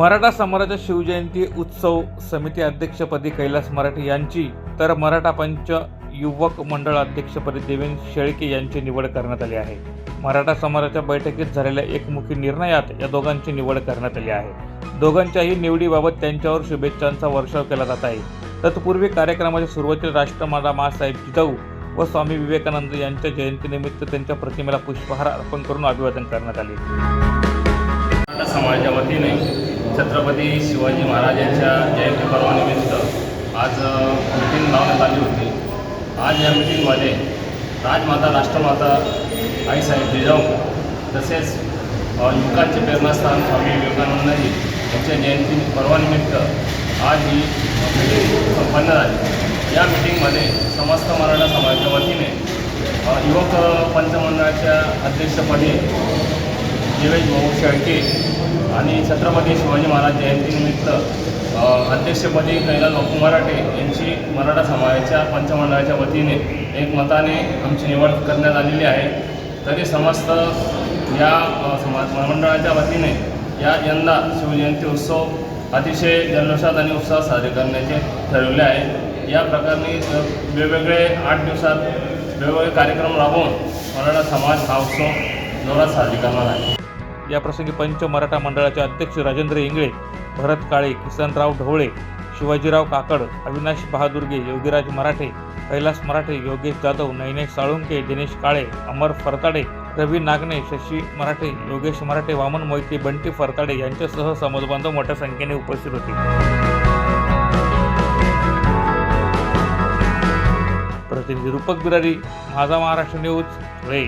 मराठा समाजाच्या शिवजयंती उत्सव समिती अध्यक्षपदी कैलास मराठे यांची तर मराठा पंच युवक मंडळ अध्यक्षपदी देवेंद्र शेळके यांची निवड करण्यात आली आहे. मराठा समाजाच्या बैठकीत झालेल्या एकमुखी निर्णयात या दोघांची निवड करण्यात आली आहे. दोघांच्याही निवडीबाबत त्यांच्यावर शुभेच्छांचा वर्षाव केला जात आहे. तत्पूर्वी कार्यक्रमाच्या सुरुवातीला राष्ट्रमाता मासाहेब जिजाऊ व स्वामी विवेकानंद यांच्या जयंतीनिमित्त त्यांच्या प्रतिमेला पुष्पहार अर्पण करून अभिवादन करण्यात आले. मराठा समाजाच्या वतीने छत्रपती शिवाजी महाराजांच्या जयंती पर्वानिमित्त आज मिटिंग लावण्यात आली होती. आज या मिटिंगमध्ये राजमाता राष्ट्रमाता आईसाहेब जिजाऊ तसेच युवकांचे प्रेरणास्थान स्वामी विवेकानंदजी यांच्या जयंती पर्वानिमित्त आज ही मिटिंग संपन्न झाली. या मिटिंगमध्ये समस्त मराठा समाजाच्या वतीने युवक पंचमंडळाच्या अध्यक्षपदी देवेश भाऊ शेळके आणि छत्रपती शिवाजी महाराज जयंतीनिमित्त अध्यक्षपदी कैलास बापू मराठे यांची मराठा समाजाच्या पंचमंडळाच्या वतीने एक मताने आमची निवड करण्यात आलेली आहे. तरी समस्त या समाज मंडळाच्या वतीने या यंदा शिवजयंती उत्सव अतिशय जल्लोषात आणि उत्साहात साजरे करण्याचे ठरवले आहे. या प्रकारे वेगवेगळे आठ दिवसात वेगवेगळे कार्यक्रम राबवून मराठा समाज हा उत्सव जोरात साजरी करणार आहे. याप्रसंगी पंच मराठा मंडळाचे अध्यक्ष राजेंद्र इंगळे भरत काळे किसनराव ढवळे शिवाजीराव काकड अविनाश बहादुर्गे योगीराज मराठे कैलास मराठे योगेश जाधव नैनेश साळुंके दिनेश काळे अमर फरताडे रवी नागने शशी मराठे योगेश मराठे वामन मोहिते बंटी फरताडे यांच्यासह समाजबांधव मोठ्या संख्येने उपस्थित होते. प्रतिनिधी रूपक बिरारी माझा महाराष्ट्र न्यूज रे.